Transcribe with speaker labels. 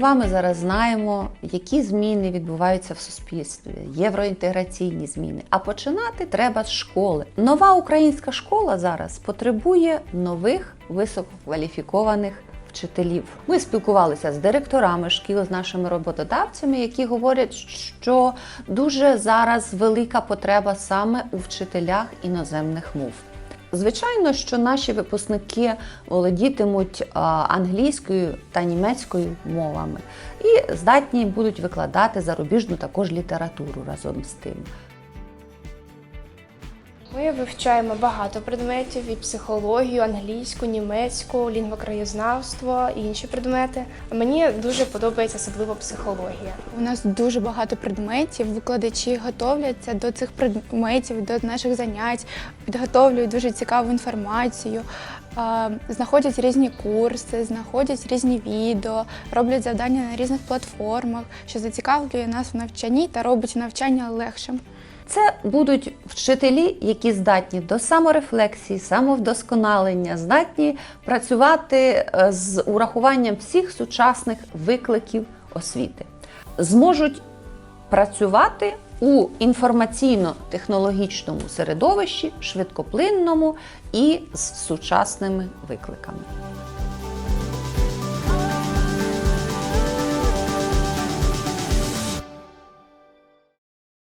Speaker 1: вами зараз знаємо, які зміни відбуваються в суспільстві, євроінтеграційні зміни. А починати треба з школи. Нова українська школа зараз потребує нових висококваліфікованих вчителів. Ми спілкувалися з директорами шкіл, з нашими роботодавцями, які говорять, що дуже зараз велика потреба саме у вчителях іноземних мов. Звичайно, що наші випускники володітимуть англійською та німецькою мовами і здатні будуть викладати зарубіжну також літературу разом з тим.
Speaker 2: Ми вивчаємо багато предметів і психологію, англійську, німецьку, лінгвокраєзнавство і інші предмети. Мені дуже подобається особливо психологія.
Speaker 3: У нас дуже багато предметів. Викладачі готовляться до цих предметів, до наших занять, підготовлюють дуже цікаву інформацію, знаходять різні курси, знаходять різні відео, роблять завдання на різних платформах, що зацікавлює нас в навчанні та робить навчання легшим.
Speaker 1: Це будуть вчителі, які здатні до саморефлексії, самовдосконалення, здатні працювати е, з урахуванням всіх сучасних викликів освіти, зможуть працювати у інформаційно-технологічному середовищі, швидкоплинному і з сучасними викликами.